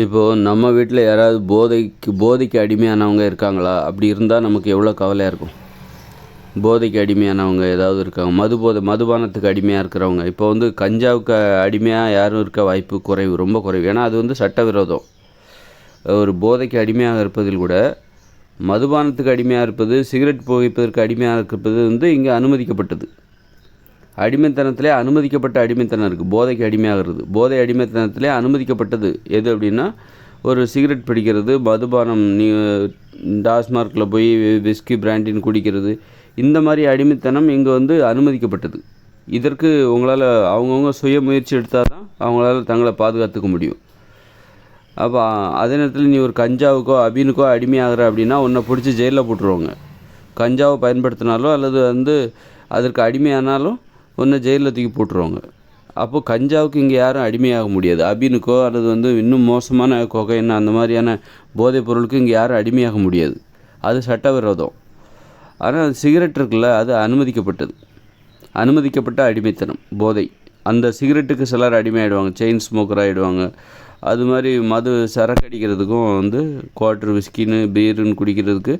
இப்போது நம்ம வீட்டில் யாராவது போதைக்கு போதைக்கு அடிமையானவங்க இருக்காங்களா? அப்படி இருந்தால் நமக்கு எவ்வளோ கவலையாக இருக்கும்? போதைக்கு அடிமையானவங்க ஏதாவது இருக்காங்க. மது போதை மதுபானத்துக்கு அடிமையாக இருக்கிறவங்க. இப்போ வந்து கஞ்சாவுக்கு அடிமையாக யாரும் இருக்க வாய்ப்பு குறைவு ரொம்ப குறைவு. ஏன்னா அது வந்து சட்டவிரோதம். ஒரு போதைக்கு அடிமையாக இருப்பதில் கூட மதுபானத்துக்கு அடிமையாக இருப்பது சிகரெட் புகைப்பதற்கு அடிமையாக இருப்பது வந்து இங்கே அனுமதிக்கப்பட்டது. அடிமைத்தனத்திலே அனுமதிக்கப்பட்ட அடிமைத்தனம் இருக்குது போதைக்கு அடிமையாகிறது. போதை அடிமைத்தனத்திலே அனுமதிக்கப்பட்டது. எது அப்படின்னா ஒரு சிகரெட் பிடிக்கிறது மதுபானம் நீ டாஸ்மார்க்கில் போய் விஸ்கி பிராண்டின் குடிக்கிறது. இந்த மாதிரி அடிமைத்தனம் இங்கே வந்து அனுமதிக்கப்பட்டது. இதற்கு உங்களால் அவங்கவுங்க சுய முயற்சி எடுத்தால் தான் அவங்களால தங்களை பாதுகாத்துக்க முடியும். அப்போ அதே நேரத்தில் நீ ஒரு கஞ்சாவுக்கோ அபீனுக்கோ அடிமையாகிற அப்படின்னா உன்னை பிடிச்சி ஜெயிலில் போட்டுருவாங்க. கஞ்சாவை பயன்படுத்தினாலோ அல்லது வந்து அதற்கு அடிமையானாலும் ஒன்று ஜெயிலில் தூக்கி போட்டுருவாங்க. அப்போது கஞ்சாவுக்கு இங்கே யாரும் அடிமையாக முடியாது. அபினுக்கோ அல்லது வந்து இன்னும் மோசமான கொகைன் அந்த மாதிரியான போதைப் பொருளுக்கு இங்கே யாரும் அடிமையாக முடியாது. அது சட்டவிரோதம். ஆனால் சிகரெட் இருக்குல்ல அது அனுமதிக்கப்பட்டது. அனுமதிக்கப்பட்ட அடிமைத்தனம் போதை. அந்த சிகரெட்டுக்கு சிலர் அடிமையாயிடுவாங்க செயின் ஸ்மோக்கர் ஆகிடுவாங்க அது மாதிரி மது சரக்கு அடிக்கிறதுக்கும் வந்து குவாட்ரு விஸ்கின்னு பீருன்னு குடிக்கிறதுக்கு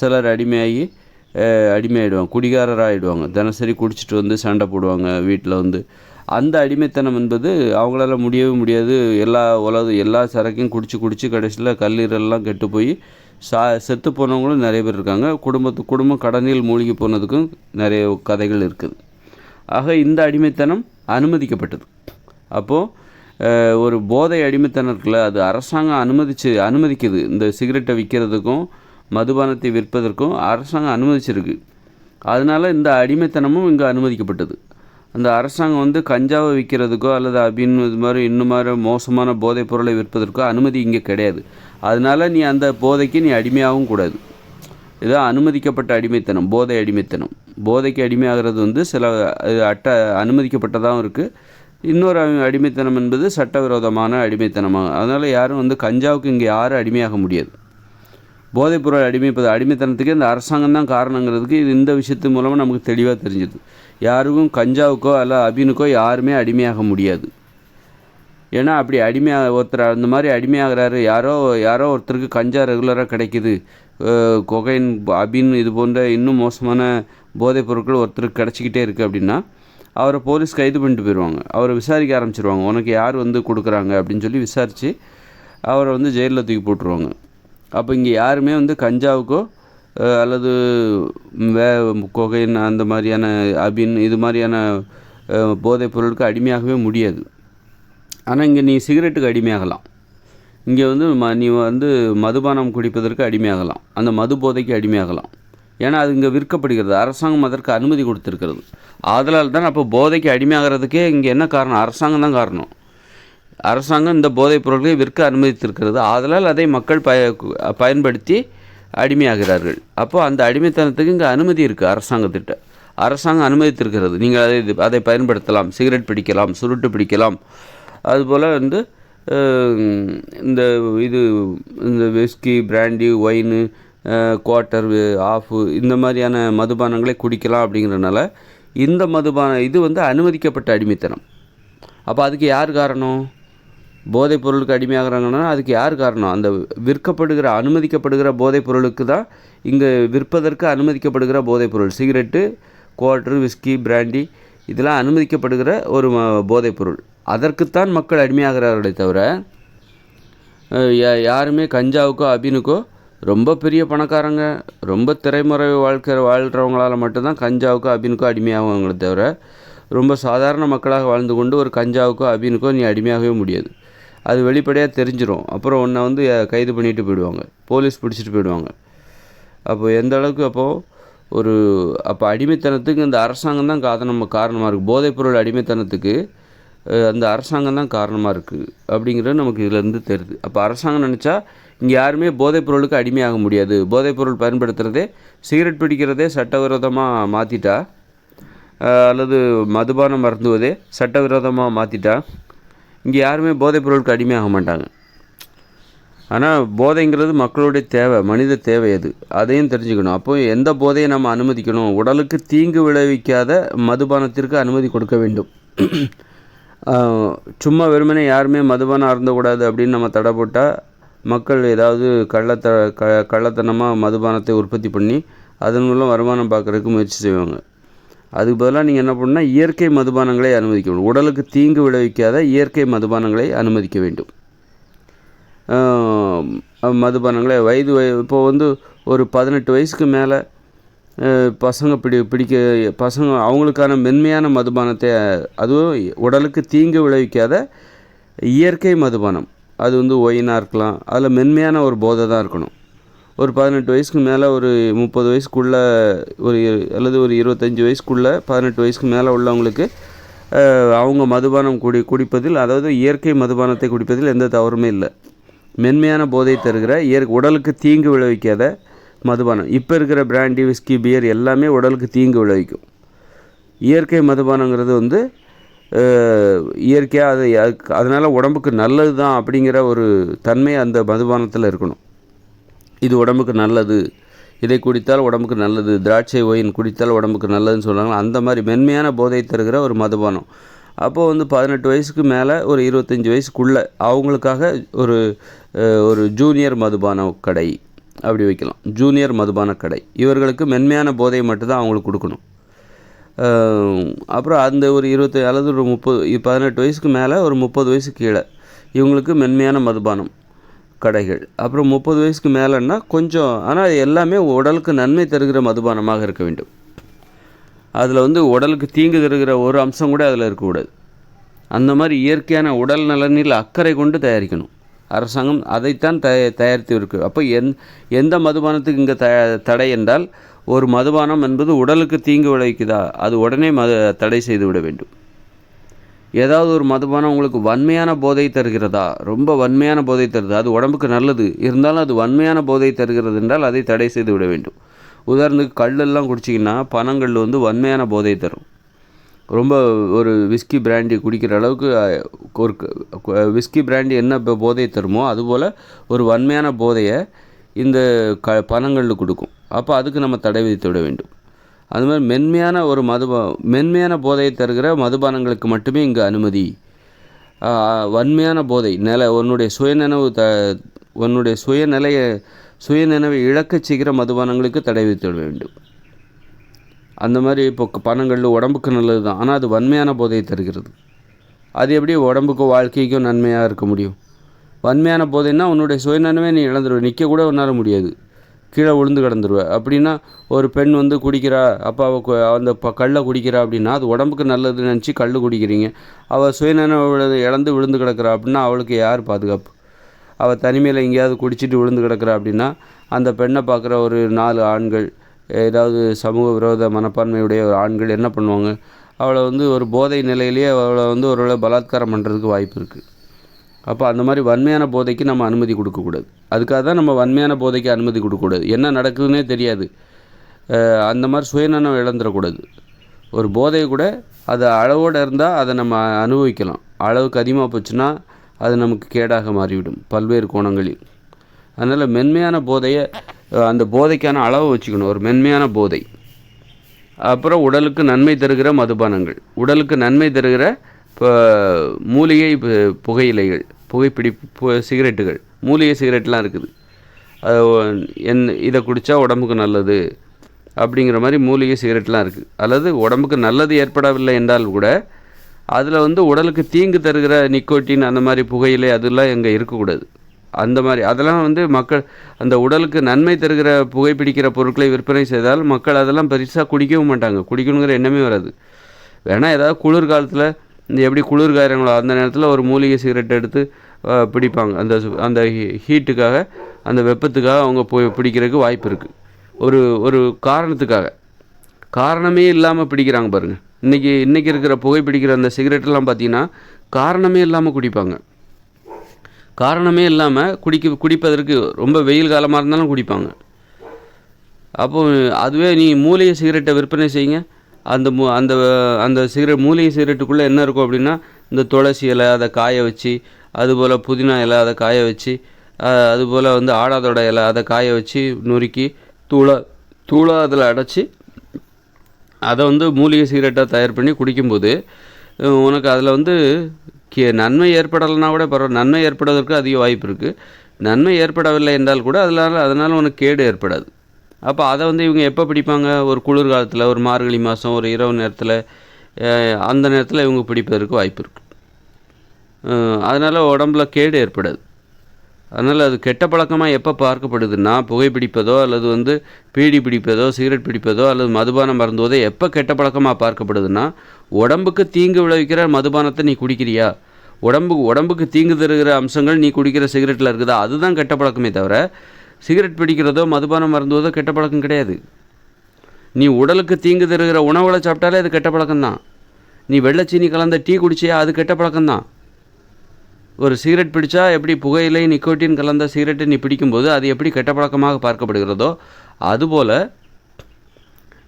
சிலர் அடிமையாகி அடிமையாயிடுவாங்க. குடிகாரராக ஆகிடுவாங்க தினசரி குடிச்சிட்டு வந்து சண்டை போடுவாங்க வீட்டில் வந்து. அந்த அடிமைத்தனம் என்பது அவங்களால முடியவே முடியாது. எல்லா உலக எல்லா சரக்கையும் குடிச்சு குடிச்சு கடைசியில் கல்லீரல்லாம் கெட்டு போய் சா செத்து போனவங்களும் நிறைய பேர் இருக்காங்க. குடும்பத்து குடும்பம் கடனில் மூழ்கி போனதுக்கும் நிறைய கதைகள் இருக்குது. ஆக இந்த அடிமைத்தனம் அனுமதிக்கப்பட்டது. அப்போது ஒரு போதை அடிமைத்தனம் இருக்குல்ல அது அரசாங்கம் அனுமதிச்சு அனுமதிக்குது. இந்த சிகரெட்டை விற்கிறதுக்கும் மதுபானத்தை விற்பதற்கும் அரசாங்கம் அனுமதிச்சிருக்கு. அதனால இந்த அடிமைத்தனமும் இங்கே அனுமதிக்கப்பட்டது. அந்த அரசாங்கம் வந்து கஞ்சாவை விற்கிறதுக்கோ அல்லது அபின் இது மாதிரி இன்னும் மாதிரி மோசமான போதைப் பொருளை விற்பதற்கோ அனுமதி இங்கே கிடையாது. அதனால நீ அந்த போதைக்கு நீ அடிமையாகவும் கூடாது. இதுதான் அனுமதிக்கப்பட்ட அடிமைத்தனம் போதை அடிமைத்தனம். போதைக்கு அடிமையாகிறது வந்து சில அட்ட அனுமதிக்கப்பட்டதாகவும் இருக்குது இன்னொரு அடிமைத்தனம் என்பது சட்டவிரோதமான அடிமைத்தனமாக அதனால் யாரும் வந்து கஞ்சாவுக்கு இங்கே யாரும் அடிமையாக முடியாது. போதைப்பொருள் அடிமைப்பது அடிமைத்தனத்துக்கு இந்த அரசாங்கம் தான் காரணங்கிறதுக்கு இது இந்த விஷயத்து மூலமாக நமக்கு தெளிவாக தெரிஞ்சுது. யாருக்கும் கஞ்சாவுக்கோ அல்ல அபினுக்கோ யாருமே அடிமையாக முடியாது. ஏன்னா அப்படி அடிமையாக ஒருத்தர் அந்த மாதிரி அடிமையாகிறாரு. யாரோ யாரோ ஒருத்தருக்கு கஞ்சா ரெகுலராக கிடைக்கிது. கொகைன் அபின் இது போன்ற இன்னும் மோசமான போதைப் பொருட்கள் ஒருத்தருக்கு கிடச்சிக்கிட்டே இருக்குது அப்படின்னா அவரை போலீஸ் கைது பண்ணிட்டு போயிடுவாங்க அவரை விசாரிக்க ஆரம்பிச்சிருவாங்க. உனக்கு யார் வந்து கொடுக்குறாங்க அப்படின்னு சொல்லி விசாரித்து அவரை வந்து ஜெயிலில் தூக்கி போட்டுருவாங்க. அப்போ இங்கே யாருமே வந்து கஞ்சாவுக்கோ அல்லது வே கொகைன் அந்த மாதிரியான அபின் இது மாதிரியான போதைப் பொருளுக்கு அடிமையாகவே முடியாது. ஆனால் இங்கே நீ சிகரெட்டுக்கு அடிமையாகலாம். இங்கே வந்து ம நீ வந்து மதுபானம் குடிப்பதற்கு அடிமையாகலாம். அந்த மது போதைக்கு அடிமையாகலாம். ஏன்னா அது இங்கே விற்கப்படுகிறது. அரசாங்கம் அதற்கு அனுமதி கொடுத்துருக்கிறது. அதனால தான் அப்போ போதைக்கு அடிமையாகிறதுக்கே இங்கே என்ன காரணம்? அரசாங்கம் தான் காரணம். அரசாங்கம் இந்த போதைப் பொருட்களை விற்க அனுமதித்திருக்கிறது. ஆதலால் அதை மக்கள் பய பயன்படுத்தி அடிமையாகிறார்கள். அப்போது அந்த அடிமைத்தனத்துக்கு இங்கே அனுமதி இருக்குது அரசாங்கத்திட்ட. அரசாங்கம் அனுமதித்திருக்கிறது. நீங்கள் அதை அதை பயன்படுத்தலாம். சிகரெட் பிடிக்கலாம் சுருட்டு பிடிக்கலாம். அதுபோல் வந்து இந்த இது இந்த whisky brandy wine quarter half இந்த மாதிரியான மதுபானங்களை குடிக்கலாம் அப்படிங்கிறனால இந்த மதுபான இது வந்து அனுமதிக்கப்பட்ட அடிமைத்தனம். அப்போ அதுக்கு யார் காரணம்? போதைப் பொருளுக்கு அடிமையாகிறாங்கன்னா அதுக்கு யார் காரணம்? அந்த விற்கப்படுகிற அனுமதிக்கப்படுகிற போதைப் பொருளுக்கு தான் இங்கே விற்பதற்கு அனுமதிக்கப்படுகிற போதைப் பொருள் சிகரெட்டு குவாட்ரு விஸ்கி பிராண்டி இதெல்லாம் அனுமதிக்கப்படுகிற ஒரு போதைப் பொருள் அதற்குத்தான் மக்கள் அடிமையாகிறார்களே தவிர யா- யாருமே கஞ்சாவுக்கோ அபினுக்கோ ரொம்ப பெரிய பணக்காரங்க ரொம்ப திரைமுறை வாழ்க்கை வாழ்கிறவங்களால் மட்டும்தான் கஞ்சாவுக்கோ அபினுக்கோ அடிமையாகுவாங்களே தவிர ரொம்ப சாதாரண மக்களாக வாழ்ந்து கொண்டு ஒரு கஞ்சாவுக்கோ அபினுக்கோ நீ அடிமையாகவே முடியாது. அது வெளிப்படையாக தெரிஞ்சிடும் அப்புறம் உன்னை வந்து கைது பண்ணிட்டு போயிடுவாங்க. போலீஸ் பிடிச்சிட்டு போயிடுவாங்க. அப்போ எந்த அளவுக்கு அப்போது ஒரு அப்போ அடிமைத்தனத்துக்கு இந்த அரசாங்கம் தான் காரணம் காரணமாக இருக்குது போதைப்பொருள் அடிமைத்தனத்துக்கு அந்த அரசாங்கம் தான் காரணமாக இருக்குது அப்படிங்கிறது நமக்கு இதுலேருந்து தெரியுது. அப்போ அரசாங்கம் நினச்சா இங்கே யாருமே போதைப்பொருளுக்கு அடிமையாக முடியாது. போதைப்பொருள் பயன்படுத்துகிறதே சிகரெட் பிடிக்கிறதே சட்டவிரோதமாக மாற்றிட்டா அல்லது மதுபானம் மருந்துவதே சட்டவிரோதமாக மாற்றிட்டா இங்கே யாருமே போதைப் பொருளுக்கு அடிமையாக மாட்டாங்க. ஆனால் போதைங்கிறது மக்களுடைய தேவை மனித தேவை அது. அதையும் தெரிஞ்சுக்கணும். அப்போ எந்த போதையை நம்ம அனுமதிக்கணும்? உடலுக்கு தீங்கு விளைவிக்காத மதுபானத்திற்கு அனுமதி கொடுக்க வேண்டும். சும்மா வெறுமனே யாருமே மதுபானம் அருந்தக்கூடாது அப்படின்னு நம்ம தடை போட்டால் மக்கள் ஏதாவது கள்ளத்த க கள்ளத்தனமாக மதுபானத்தை உற்பத்தி பண்ணி அதன் மூலம் வருமானம் பார்க்குறதுக்கு முயற்சி செய்வாங்க. அதுக்கு பதிலாக நீங்கள் என்ன பண்ணால் இயற்கை மதுபானங்களை அனுமதிக்க வேண்டும். உடலுக்கு தீங்கு விளைவிக்காத இயற்கை மதுபானங்களை அனுமதிக்க வேண்டும். மதுபானங்களை வயது வய இப்போ வந்து ஒரு பதினெட்டு வயசுக்கு மேலே பசங்க பிடி பிடிக்க பசங்க அவங்களுக்கான மென்மையான மதுபானத்தை அதுவும் உடலுக்கு தீங்கு விளைவிக்காத இயற்கை மதுபானம். அது வந்து ஒயினாக இருக்கலாம். அதில் மென்மையான ஒரு போதை தான் இருக்கணும். ஒரு பதினெட்டு வயசுக்கு மேலே ஒரு முப்பது வயசுக்குள்ளே ஒரு அல்லது ஒரு இருபத்தஞ்சி வயசுக்குள்ளே பதினெட்டு வயசுக்கு மேலே உள்ளவங்களுக்கு அவங்க மதுபானம் குடி குடிப்பதில் அதாவது இயற்கை மதுபானத்தை குடிப்பதில் எந்த தவறுமே இல்லை. மென்மையான போதை தருகிற இயற் உடலுக்குதீங்கு விளைவிக்காத மதுபானம். இப்போ இருக்கிற பிராண்டி விஸ்கி பியர் எல்லாமே உடலுக்கு தீங்கு விளைவிக்கும். இயற்கை மதுபானங்கிறது வந்து இயற்கையாக அது அதனால் உடம்புக்கு நல்லது தான் அப்படிங்கிற ஒரு தன்மை அந்த மதுபானத்தில் இருக்கணும். இது உடம்புக்கு நல்லது. இதை குடித்தால் உடம்புக்கு நல்லது. திராட்சை ஒயின் குடித்தால் உடம்புக்கு நல்லதுன்னு சொல்கிறாங்க அந்த மாதிரி மென்மையான போதை தருகிற ஒரு மதுபானம். அப்போது வந்து பதினெட்டு வயசுக்கு மேலே ஒரு இருபத்தஞ்சி வயசுக்குள்ளே அவங்களுக்காக ஒரு ஒரு ஜூனியர் மதுபான கடை அப்படி வைக்கலாம். ஜூனியர் மதுபான கடை. இவர்களுக்கு மென்மையான போதையை மட்டும்தான் அவங்களுக்கு கொடுக்கணும். அப்புறம் அந்த ஒரு இருபத்தி அல்லது ஒரு முப்பது பதினெட்டு வயசுக்கு மேலே ஒரு முப்பது வயசு கீழே இவங்களுக்கு மென்மையான மதுபானம். கடைகள். அப்புறம் முப்பது வயசுக்கு மேலேன்னா கொஞ்சம் ஆனால் எல்லாமே உடலுக்கு நன்மை தருகிற மதுபானமாக இருக்க வேண்டும். அதில் வந்து உடலுக்கு தீங்கு தருகிற ஒரு அம்சம் கூட அதில் இருக்கக்கூடாது. அந்த மாதிரி இயற்கையான உடல் நலனில் அக்கறை கொண்டு தயாரிக்கணும். அரசாங்கம் அதைத்தான் தய தயாரித்து இருக்கு. அப்போ எந் எந்த மதுபானத்துக்கு இங்கே த தடை என்றால் ஒரு மதுபானம் என்பது உடலுக்கு தீங்கு விளைவிக்குதா? அது உடனே மது தடை செய்து விட வேண்டும். ஏதாவது ஒரு மதுபானம் உங்களுக்கு வன்மையான போதை தருகிறதா? ரொம்ப வன்மையான போதை தருது. அது உடம்புக்கு நல்லது. இருந்தாலும் அது வன்மையான போதை தருகிறது என்றால் அதை தடை செய்து விட வேண்டும். உதாரணத்துக்கு கல்லெல்லாம் குடிச்சிங்கன்னா பனங்கல் வந்து வன்மையான போதை தரும். ரொம்ப ஒரு விஸ்கி பிராண்டி குடிக்கிற அளவுக்கு ஒரு க- விஸ்கி பிராண்டி என்ன இப்போ போதை தருமோ அதுபோல் ஒரு வன்மையான போதையை இந்த க பனங்கல் கொடுக்கும். அப்போ அதுக்கு நம்ம தடை விதித்து விட வேண்டும். அது மாதிரி மென்மையான ஒரு மதுபா மென்மையான போதையை தருகிற மதுபானங்களுக்கு மட்டுமே இங்கே அனுமதி. வன்மையான போதை நில உன்னுடைய சுயநினைவு த உன்னுடைய சுயநிலையை சுயநினைவை இழக்கச் செய்கிற மதுபானங்களுக்கு தடை விதித்து வேண்டும். அந்த மாதிரி இப்போ பணங்கள் உடம்புக்கு நல்லது தான். ஆனால் அது வன்மையான போதையை தருகிறது. அது எப்படி உடம்புக்கும் வாழ்க்கைக்கும் நன்மையாக இருக்க முடியும்? வன்மையான போதைன்னா உன்னுடைய சுயநனவே நீ இழந்துருவ நிற்க கூட உன்னால் முடியாது. கீழே விழுந்து கிடந்துருவ அப்படின்னா ஒரு பெண் வந்து குடிக்கிறா அப்போ அவள் அந்த ப கல்லை குடிக்கிறா அப்படின்னா அது உடம்புக்கு நல்லதுன்னு நினச்சி கல் குடிக்கிறீங்க. அவள் சுயநலம் இழந்து விழுந்து கிடக்கிறா அப்படின்னா அவளுக்கு யார் பாதுகாப்பு? அவள் தனிமையில் எங்கேயாவது குடிச்சிட்டு விழுந்து கிடக்கிறா அப்படின்னா அந்த பெண்ணை பார்க்குற ஒரு நாலு ஆண்கள் ஏதாவது சமூக விரோத மனப்பான்மையுடைய ஒரு ஆண்கள் என்ன பண்ணுவாங்க? அவளை வந்து ஒரு போதை நிலையிலேயே அவளை வந்து ஒரு பலாத்காரம் பண்ணுறதுக்கு வாய்ப்பு இருக்குது அப்போ அந்த மாதிரி வன்மையான போதைக்கு நம்ம அனுமதி கொடுக்கக்கூடாது. அதுக்காக தான் நம்ம வன்மையான போதைக்கு அனுமதி கொடுக்கக்கூடாது. என்ன நடக்குதுன்னே தெரியாது. அந்த மாதிரி சுயநலம் இழந்துடக்கூடாது. ஒரு போதை கூட அது அளவோடு இருந்தால் அதை நம்ம அனுபவிக்கலாம். அளவுக்கு அதிகமாக போச்சுன்னா அது நமக்கு கேடாக மாறிவிடும் பல்வேறு கோணங்களில். அதனால் மென்மையான போதையை அந்த போதைக்கான அளவை வச்சுக்கணும். ஒரு மென்மையான போதை. அப்புறம் உடலுக்கு நன்மை தருகிற மதுபானங்கள். உடலுக்கு நன்மை தருகிற மூலிகை பு- புகையிலைகள் புகைப்பிடி சிகரெட்டுகள். மூலிகை சிகரெட்லாம் இருக்குது. அது என் இதை குடித்தா உடம்புக்கு நல்லது அப்படிங்கிற மாதிரி மூலிகை சிகரெட்லாம் இருக்குது. அல்லது உடம்புக்கு நல்லது ஏற்படவில்லை என்றால் கூட அதில் வந்து உடலுக்கு தீங்கு தருகிற நிக்கோட்டின் அந்த மாதிரி புகையிலை அதெல்லாம் எங்கே இருக்கக்கூடாது. அந்த மாதிரி அதெல்லாம் வந்து மக்கள் அந்த உடலுக்கு நன்மை தருகிற புகைப்பிடிக்கிற பொருட்களை விற்பனை செய்தால் மக்கள் அதெல்லாம் பெருசாக குடிக்கவும் மாட்டாங்க. குடிக்கணுங்கிற எண்ணமே வராது. வேணால் ஏதாவது குளிர் காலத்தில் இந்த எப்படி குளிர்காயங்களோ அந்த நேரத்தில் ஒரு மூலிகை சிகரெட் எடுத்து பிடிப்பாங்க. அந்த அந்த ஹீட்டுக்காக அந்த வெப்பத்துக்காக அவங்க போய் பிடிக்கிறதுக்கு வாய்ப்பு இருக்குது ஒரு ஒரு காரணத்துக்காக. காரணமே இல்லாமல் பிடிக்கிறாங்க பாருங்கள் இன்றைக்கி இன்றைக்கி இருக்கிற புகைப்பிடிக்கிற அந்த சிகரெட்டெல்லாம் பார்த்தீங்கன்னா காரணமே இல்லாமல் குடிப்பாங்க. காரணமே இல்லாமல் குடிக்க குடிப்பதற்கு ரொம்ப வெயில் காலமாக இருந்தாலும் குடிப்பாங்க. அப்போ அதுவே நீ மூலிகை சிகரெட்டை விற்பனை செய்யுங்க. அந்த மூ அந்த அந்த சிகரெட் மூலிகை சிகரெட்டுக்குள்ளே என்ன இருக்கும் அப்படின்னா இந்த துளசி இலை அதை காய வச்சு அதுபோல் புதினா இலை அதை காய வச்சு அதுபோல் வந்து ஆடாதோட இலை அதை காய வச்சு நுறுக்கி தூளை தூளாக அதில் அடைச்சி அதை வந்து மூலிகை சிகரெட்டாக தயார் பண்ணி குடிக்கும்போது உனக்கு அதில் வந்து கே நன்மை ஏற்படலைன்னா கூட பரவாயில்ல நன்மை ஏற்படுவதற்கு அதிக வாய்ப்பு இருக்குது நன்மை ஏற்படவில்லை என்றால் கூட அதனால் அதனால் உனக்கு கேடு ஏற்படாது. அப்போ அதை வந்து இவங்க எப்போ பிடிப்பாங்க? ஒரு குளிர்காலத்தில் ஒரு மார்கழி மாதம் ஒரு இரவு நேரத்தில் அந்த நேரத்தில் இவங்க பிடிப்பதற்கு வாய்ப்பு இருக்குது அதனால் உடம்புல கேடு ஏற்படாது. அதனால் அது கெட்ட பழக்கமாக எப்போ பார்க்கப்படுதுன்னா புகைப்பிடிப்பதோ அல்லது வந்து பீடி பிடிப்பதோ சிகரெட் பிடிப்பதோ அல்லது மதுபானம் மருந்துவதோ எப்போ கெட்ட பழக்கமாக பார்க்கப்படுதுன்னா உடம்புக்கு தீங்கு விளைவிக்கிற மதுபானத்தை நீ குடிக்கிறியா? உடம்புக்கு உடம்புக்கு தீங்கு தருகிற அம்சங்கள் நீ குடிக்கிற சிகரெட்டில் இருக்குதா? அதுதான் கெட்ட பழக்கமே தவிர சிகரெட் பிடிக்கிறதோ மதுபானம் மருந்துவதோ கெட்ட பழக்கம் கிடையாது. நீ உடலுக்கு தீங்கு தருகிற உணவுகளை சாப்பிட்டாலே அது கெட்ட பழக்கம்தான். நீ வெள்ளைச்சீனி கலந்த டீ குடிச்சியா அது கெட்ட பழக்கம்தான். ஒரு சிகரெட் பிடிச்சா எப்படி புகையிலை நிக்கோட்டின் கலந்த சிகரெட்டை நீ பிடிக்கும்போது அது எப்படி கெட்ட பழக்கமாக பார்க்கப்படுகிறதோ அதுபோல்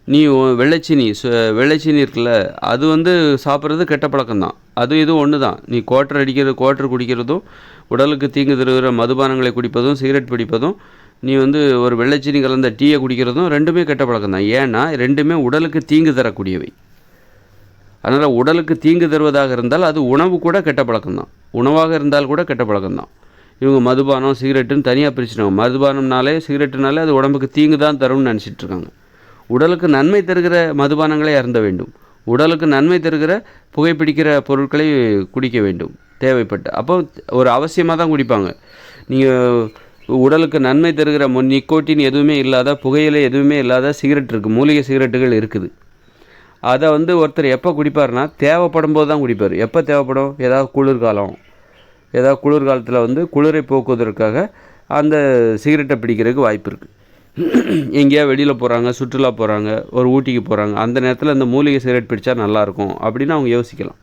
நீ வெள்ளைச்சீனி சு- வெள்ளைச்சீனி இருக்குல்ல அது வந்து சாப்பிட்றது கெட்ட பழக்கம்தான். அது இதுவும் ஒன்று தான் நீ குவாட்டர் அடிக்கிறது குவாட்டர் குடிக்கிறதும் உடலுக்கு தீங்கு தருகிற மதுபானங்களை குடிப்பதும் சிகரெட் பிடிப்பதும் நீ வந்து ஒரு வெள்ளைச்சீனி கலந்த டீயை குடிக்கிறதும் ரெண்டுமே கெட்ட பழக்கம் தான் ஏன்னா ரெண்டுமே உடலுக்கு தீங்கு தரக்கூடியவை. அதனால் உடலுக்கு தீங்கு தருவதாக இருந்தால் அது உணவு கூட கெட்ட பழக்கம்தான். உணவாக இருந்தால் கூட கெட்ட பழக்கம்தான். இவங்க மதுபானம் சிகரெட்டுன்னு தனியாக பிரிச்சுட்டாங்க. மதுபானம்னாலே சிகரெட்டுனாலே அது உடம்புக்கு தீங்கு தான் தரும்னு நினச்சிட்டு இருக்காங்க. உடலுக்கு நன்மை தருகிற மதுபானங்களை அருந்த வேண்டும். உடலுக்கு நன்மை தருகிற புகைப்பிடிக்கிற பொருட்களை குடிக்க வேண்டும். தேவைப்பட்டு அப்போ ஒரு அவசியமாக தான் குடிப்பாங்க. நீங்கள் உடலுக்கு நன்மை தருகிற முன் நிக்கோட்டின் எதுவுமே இல்லாத புகையிலை எதுவுமே இல்லாத சிகரெட் இருக்குது மூலிகை சிகரெட்டுகள் இருக்குது. அதை வந்து ஒருத்தர் எப்போ குடிப்பார்னா தேவைப்படும் போது தான் குடிப்பார். எப்போ தேவைப்படும்? ஏதாவது குளிர்காலம். ஏதாவது குளிர்காலத்தில் வந்து குளிரை போக்குவதற்காக அந்த சிகரெட்டை பிடிக்கிறதுக்கு வாய்ப்பு இருக்குது எங்கேயா வெளியில் போகிறாங்க சுற்றுலா போகிறாங்க ஒரு ஊட்டிக்கு போகிறாங்க அந்த நேரத்தில் இந்த மூலிகை சிகரெட் பிடிச்சா நல்லாயிருக்கும் அப்படின்னு அவங்க யோசிக்கலாம்.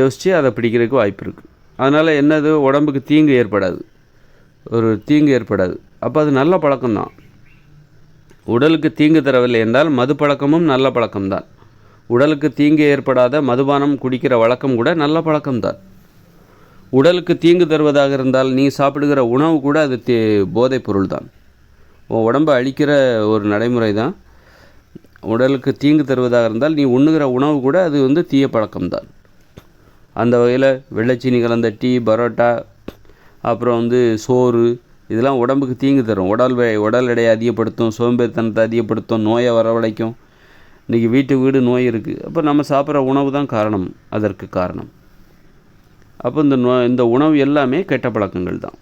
யோசித்து அதை பிடிக்கிறதுக்கு வாய்ப்பு இருக்குது அதனால் என்னது? உடம்புக்கு தீங்கு ஏற்படாது. ஒரு தீங்கு ஏற்படாது. அப்போ அது நல்ல பழக்கம்தான். உடலுக்கு தீங்கு தரவில்லை என்றால் மது பழக்கமும் நல்ல பழக்கம்தான். உடலுக்கு தீங்கு ஏற்படாத மதுபானம் குடிக்கிற வழக்கம் கூட நல்ல பழக்கம்தான். உடலுக்கு தீங்கு தருவதாக இருந்தால் நீ சாப்பிடுகிற உணவு கூட அது தே போதைப் பொருள் தான் உன் உடம்பை அழிக்கிற ஒரு நடைமுறை தான் உடலுக்கு தீங்கு தருவதாக இருந்தால் நீ உண்ணுகிற உணவு கூட அது வந்து தீய பழக்கம்தான். அந்த வகையில் வெள்ளைச்சீனி கலந்த டீ பரோட்டா அப்புறம் வந்து சோறு இதெல்லாம் உடம்புக்கு தீங்கு தரும். உடல் உடல் எடையை அதிகப்படுத்தும் சோம்பேறித்தனத்தை அதிகப்படுத்தும் நோயை வரவழைக்கும். இன்றைக்கி வீட்டு வீடு நோய் இருக்குது அப்போ நம்ம சாப்பிட்ற உணவு தான் காரணம். அதற்கு காரணம். அப்போ இந்த நோ இந்த உணவு எல்லாமே கெட்ட பழக்கங்கள் தான்.